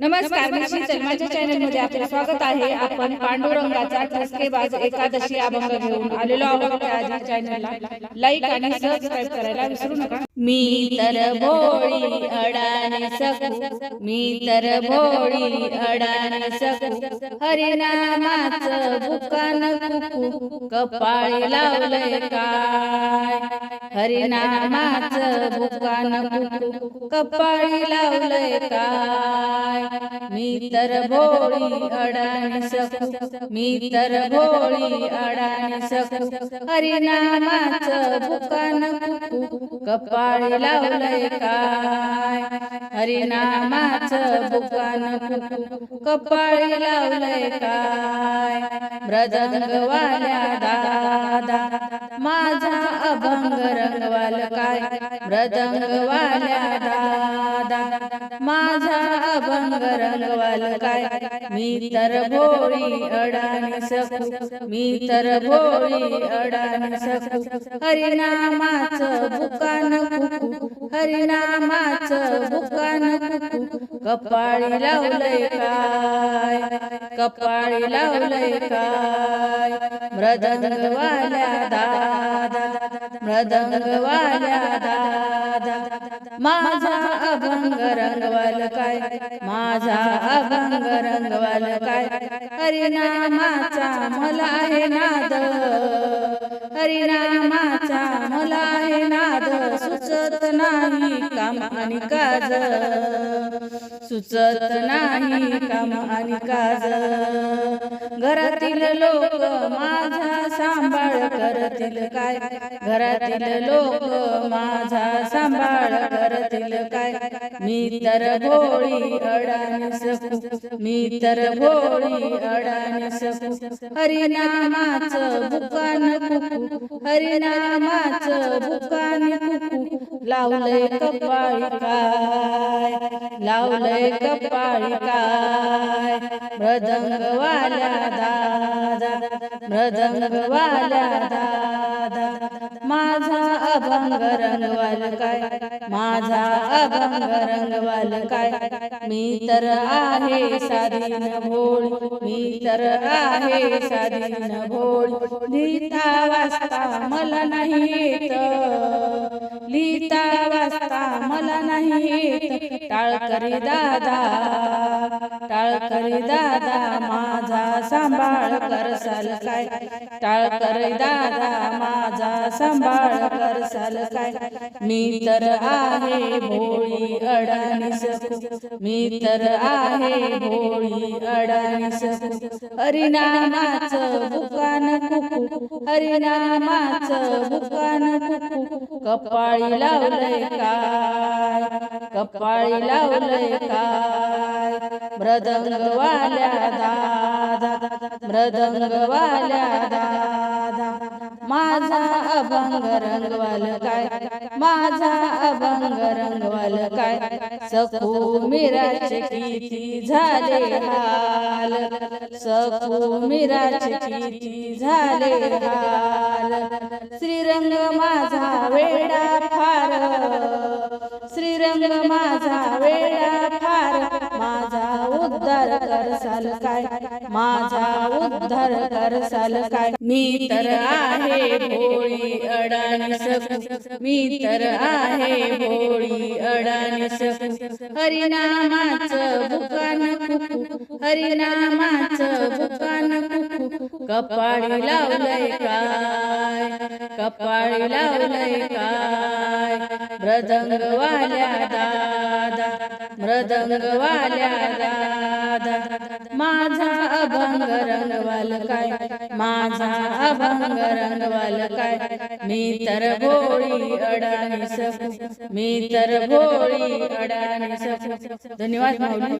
नमस्कार मी शीतल माझ्या चॅनलमध्ये आपले स्वागत आहे. आपण पांडुरंगाचा ठसकेबाज एकादशी अभंग घेऊन आलेलो आहोत. त्याआधी चॅनलला लाईक आणि सबस्क्राईब करायला विसरू नका. मी तर भोळी अडाणी सकू. मी तर भोळी अडाणी सकू. हरिनामाचं बुकान कुकू कपाळी लावलंय काय? हरिनामाचं बुकान कुकू कपाळी लावलंय काय? मी तर भोळी अडाणी सकू मी तर भोळी अडाणी सकू हरिनामाच बुकान कपाळी लावलंय काय? हरिनामाच बुकान कपाळी लावलंय काय? मृदंगवाल्या दादा माझा अभंग रंगवाल काय? मृदंगवाल्या दादा माझा अभंग रंगवाल काय मी तर भोळी अडाणी सकू. मी तर भोळी अडाणी सकू. हरिनामाच बुकान कुकू. हरिनामाचं बुकान कुकू. कपाळी लावलंय काय? कपाळी लावलंय काय? मृदंगवाल्या दादा. मृदंगवाल्या दादा. माझा अभंग रंगवाल काय? माझा अभंग रंगवाल काय? हरिनामाचा मला आहे नाद. हरिनामाचा मला आहे नाद. सुचत नाही काम आणि काज. सुचत नाही काम आणि काज. घरातील लोक माझा सांभाळ करतील काय? घरातील लोक माझा सांभाळ करतील काय? मी तर भोळी अडाणी सकू मी तर भोळी अडाणी सकू हरिनामाचं बुकान कुकू हरिनामाचं लावलंय कपाळी काय लावलंय कपाळी काय मृदंगवाल्या दादा मृदंगवाल्या दादा. अभंग रंगवाल काय माझा अभंग रंगवाल काय मी तर आहे साधीन भोळ. मी तर आहे साधीन भोळ. लिहिता वाचता मला नाही येत. लिहिता वाचता मला नाही टाळ टाळकरी दादा टाळकरी दादा माझा सांभाळ करसाल काय. टाळकरी दादा माझा सांभाळ करसाल काय. मी तर आहे भोळी अडाणी मी तर आहे भोळी अडाणी सकू हरिनामाचं कुकू. हरिनामाचं दुकान कुकू. कपाळी लावलंय काय? कपाळी लावलंय काय? मृदंगवाल्या दादा. मृदंगवाल्या दादा. माझा अभंग रंगवाल काय? माझा अभंग रंगवाल काय? सखू मिराचे किती झाले हाल. सखू मिराचे किती झाले हाल. श्रीरंग माझा वेडा फार. श्रीरंग माझा वेडा उद्धार करसाल काय? माझा उद्धार करसाल काय? मी तर आहे भोळी अडाणी सकू मी तर आहे भोळी अडाणी सकू हरिनामाचं बुकान कुकू. हरिनामाचं बुकान कुकू. कपाळी लावलंय काय? कपाळी लावलंय काय? ब्रदंगवाल्या दादा. मृदंगवाल्या माझा अभंग रंगवाल काय माझा अभंग रंगवाल काय मी तर भोळी अडाणी सकू मी तर भोळी अडाणी सकू धन्यवाद